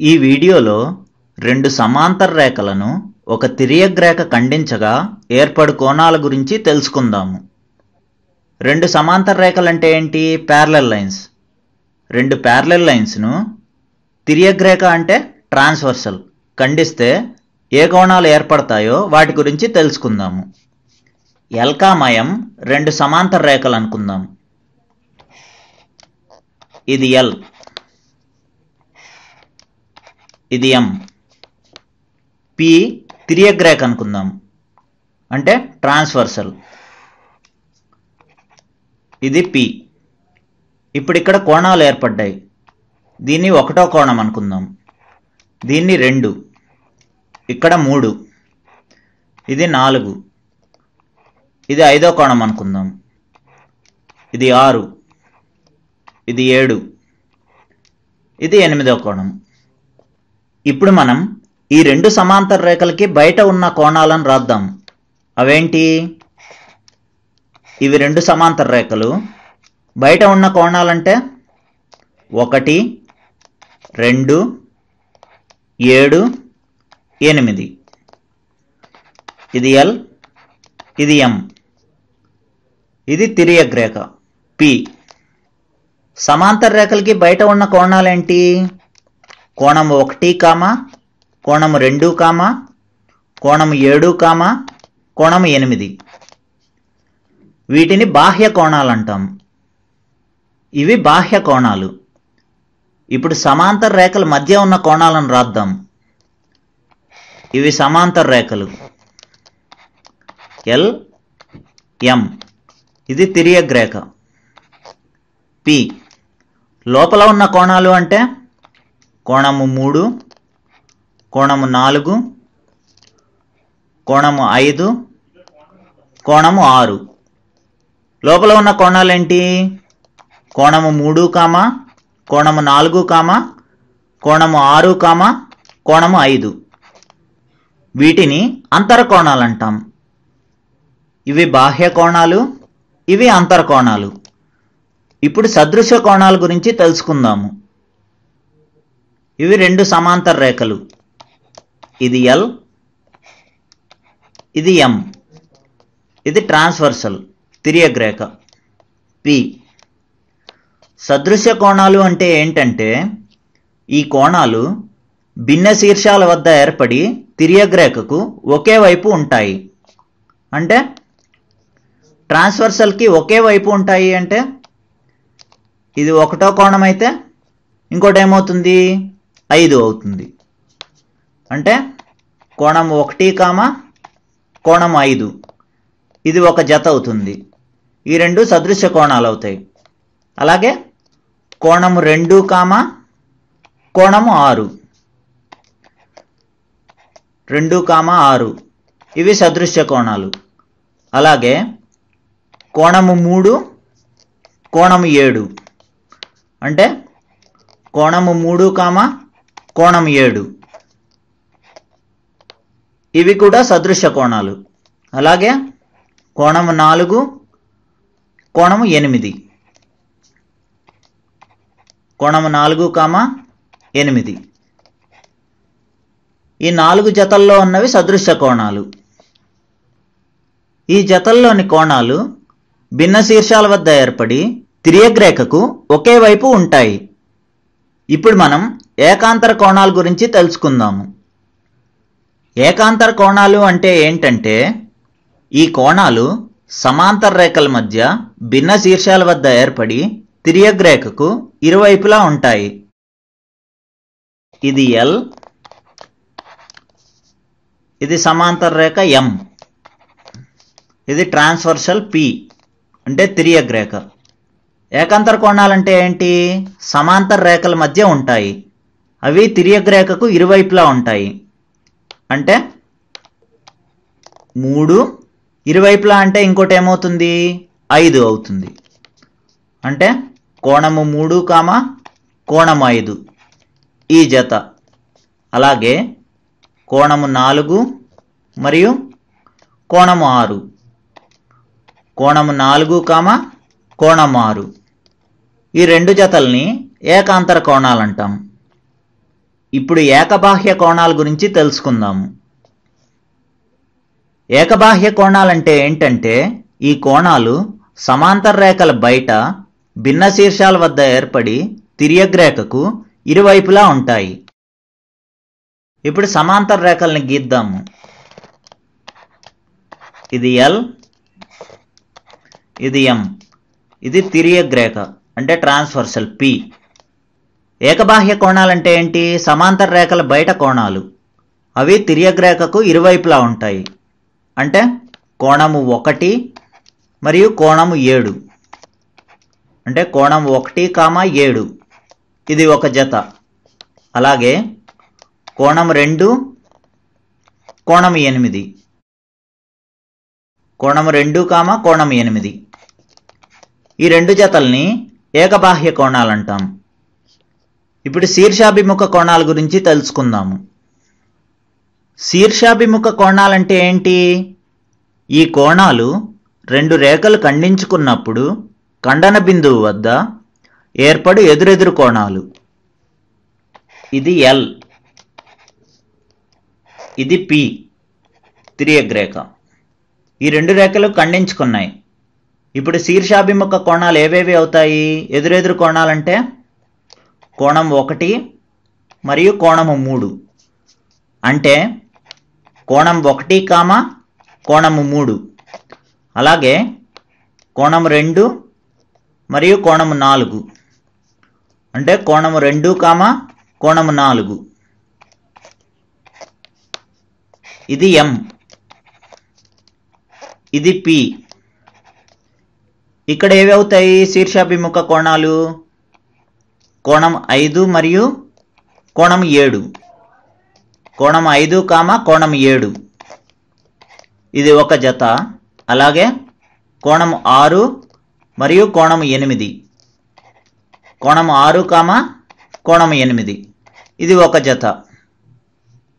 ఈ వీడియోలో రెండు సమాంతర రేఖలను ఒక తిరియగ్రేఖ ఖండించగా ఏర్పడు కోణాల గురించి తెలుసుకుందాము. రెండు సమాంతర రేఖలంటే ఏంటి? ప్యారలల్ లైన్స్ రెండు ప్యారలల్ లైన్స్ను తిరియగ్రేఖ అంటే ట్రాన్స్వర్సల్ ఖండిస్తే ఏ కోణాలు ఏర్పడతాయో వాటి గురించి తెలుసుకుందాము. ఎల్కామయం రెండు సమాంతర రేఖలు అనుకుందాం. ఇది ఎల్ ఇది ఎం పి తిరియగ్రేక్ అనుకుందాం. అంటే ట్రాన్స్వర్సల్. ఇది పి ఇప్పుడు ఇక్కడ కోణాలు ఏర్పడ్డాయి. దీన్ని ఒకటో కోణం అనుకుందాం. దీన్ని రెండు. ఇక్కడ మూడు. ఇది నాలుగు. ఇది ఐదో కోణం అనుకుందాం. ఇది ఆరు. ఇది ఏడు. ఇది ఎనిమిదో కోణం. ఇప్పుడు మనం ఈ రెండు సమాంతర రేఖలకి బయట ఉన్న కోణాలను రాద్దాం. అవేంటి? ఇవి రెండు సమాంతర రేఖలు. బయట ఉన్న కోణాలంటే ఒకటి రెండు ఏడు ఎనిమిది. ఇది ఎల్ ఇది ఎం ఇది తిరియక్ రేఖ పి సమాంతర రేఖలకి బయట ఉన్న కోణాలేంటి? కోణము ఒకటి కామా కోణము రెండు కామా కోణము ఏడు కామా కోణము ఎనిమిది. వీటిని బాహ్య కోణాలు అంటాం ఇవి బాహ్య కోణాలు. ఇప్పుడు సమాంతర రేఖల మధ్య ఉన్న కోణాలను రాద్దాం. ఇవి సమాంతర రేఖలు. L M. ఇది తిరియక్ రేఖ. పి. లోపల ఉన్న కోణాలు అంటే? కోణము మూడు కోణము నాలుగు కోణము ఐదు కోణము ఆరు. లోపల ఉన్న కోణాలేంటి? కోణము మూడు కామ కోణము నాలుగు కామ కోణము ఆరు కామ కోణము ఐదు. వీటిని అంతర కోణాలు అంటాం ఇవి బాహ్య కోణాలు ఇవి అంతర కోణాలు. ఇప్పుడు సదృశ్య కోణాల గురించి తెలుసుకుందాము. ఇవి రెండు సమాంతర రేఖలు. ఇది ఎల్ ఇది ఎం ఇది ట్రాన్స్వర్సల్ తిరియగ్రేఖ పి సదృశ్య కోణాలు అంటే ఏంటంటే ఈ కోణాలు భిన్న శీర్షాల వద్ద ఏర్పడి తిరియగ్రేఖకు ఒకే వైపు ఉంటాయి. అంటే ట్రాన్స్వర్సల్కి ఒకే వైపు ఉంటాయి అంటే ఇది ఒకటో కోణం అయితే ఇంకోటి ఏమవుతుంది? ఐదు అవుతుంది. అంటే కోణం ఒకటి కామ కోణం ఐదు. ఇది ఒక జత అవుతుంది. ఈ రెండు సదృశ్య కోణాలు అవుతాయి. అలాగే కోణము రెండు కామ కోణము ఆరు. రెండు కామ ఆరు. ఇవి సదృశ్య కోణాలు. అలాగే కోణము మూడు కోణము ఏడు. అంటే కోణము మూడు కామా కోణం ఏడు. ఇవి కూడా సదృశ్య కోణాలు. అలాగే కోణము నాలుగు కోణము ఎనిమిది. కోణము నాలుగు కామ ఎనిమిది. ఈ నాలుగు జతల్లో ఉన్నవి సదృశ్య కోణాలు. ఈ జతల్లోని కోణాలు భిన్న శీర్షాల వద్ద ఏర్పడి తిరియగ్రేఖకు ఒకే వైపు ఉంటాయి. ఇప్పుడు మనం ఏకాంతర కోణాల గురించి తెలుసుకుందాము. ఏకాంతర కోణాలు అంటే ఏంటంటే ఈ కోణాలు సమాంతర రేఖల మధ్య భిన్న శీర్షాల వద్ద ఏర్పడి తిరియగ్రేఖకు ఇరువైపులా ఉంటాయి. ఇది ఎల్ ఇది సమాంతర రేఖ ఎం ఇది ట్రాన్స్వర్షల్ పి అంటే తిరియగ్రేఖ ఏకాంతర కోణాలంటే ఏంటి? సమాంతర రేఖల మధ్య ఉంటాయి. అవి తిరియగ్రేఖకు ఇరువైపులా ఉంటాయి. అంటే మూడు ఇరువైపులా అంటే ఇంకోటి ఏమవుతుంది? ఐదు అవుతుంది. అంటే కోణము మూడు కామ కోణము ఐదు. ఈ జత. అలాగే కోణము నాలుగు మరియు కోణము ఆరు. కోణము నాలుగు కామ కోణము ఆరు. ఈ రెండు జతల్ని ఏకాంతర కోణాలంటాం. ఇప్పుడు ఏకబాహ్య కోణాల గురించి తెలుసుకుందాము ఏకబాహ్య కోణాలంటే ఏంటంటే ఈ కోణాలు సమాంతర రేఖల బయట భిన్న శీర్షాల వద్ద ఏర్పడి తిర్యగ్రేఖకు ఇరువైపులా ఉంటాయి. ఇప్పుడు సమాంతర రేఖల్ని గీద్దాము ఇది ఎల్ ఇది ఎం ఇది తిరియగ్రేఖ అంటే ట్రాన్స్వర్సల్ పి ఏకబాహ్య కోణాలంటే ఏంటి? సమాంతర రేఖల బయట కోణాలు. అవి తిర్యగ్రేఖకు ఇరువైపులా ఉంటాయి. అంటే కోణము ఒకటి మరియు కోణము ఏడు. అంటే కోణం ఒకటి కామా ఏడు. ఇది ఒక జత. అలాగే కోణం రెండు కోణం ఎనిమిది. కోణం రెండు కామ కోణం ఎనిమిది. ఈ రెండు జతల్ని ఏకబాహ్య కోణాలు అంటాం ఇప్పుడు శీర్షాభిముఖ కోణాల గురించి తెలుసుకుందాము. శీర్షాభిముఖ కోణాలంటే ఏంటి? ఈ కోణాలు రెండు రేఖలు ఖండించుకున్నప్పుడు ఖండన బిందువు వద్ద ఏర్పడు ఎదురెదురు కోణాలు. ఇది ఎల్ ఇది పి తిరియగ్రేఖ ఈ రెండు రేఖలు ఖండించుకున్నాయి. ఇప్పుడు శీర్షాభిముఖ కోణాలు ఏవేవి అవుతాయి? ఎదురెదురు కోణాలంటే కోణం ఒకటి మరియు కోణము మూడు. అంటే కోణం ఒకటి కామ కోణము మూడు. అలాగే కోణం రెండు మరియు కోణము నాలుగు. అంటే కోణము రెండు కామ కోణము నాలుగు. ఇది ఎం ఇది పి ఇక్కడ ఏవి అవుతాయి? శీర్షాభిముఖ కోణాలు? కోణం ఐదు మరియు కోణం ఏడు. కోణం ఐదు కామ కోణం ఏడు. ఇది ఒక జత. అలాగే కోణం ఆరు మరియు కోణం ఎనిమిది. కోణం ఆరు కామ కోణం ఎనిమిది. ఇది ఒక జత.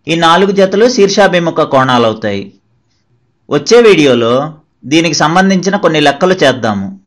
ఈ నాలుగు జతలు శీర్షాభిముఖ కోణాలు అవుతాయి వచ్చే వీడియోలో దీనికి సంబంధించిన కొన్ని లెక్కలు చేద్దాము.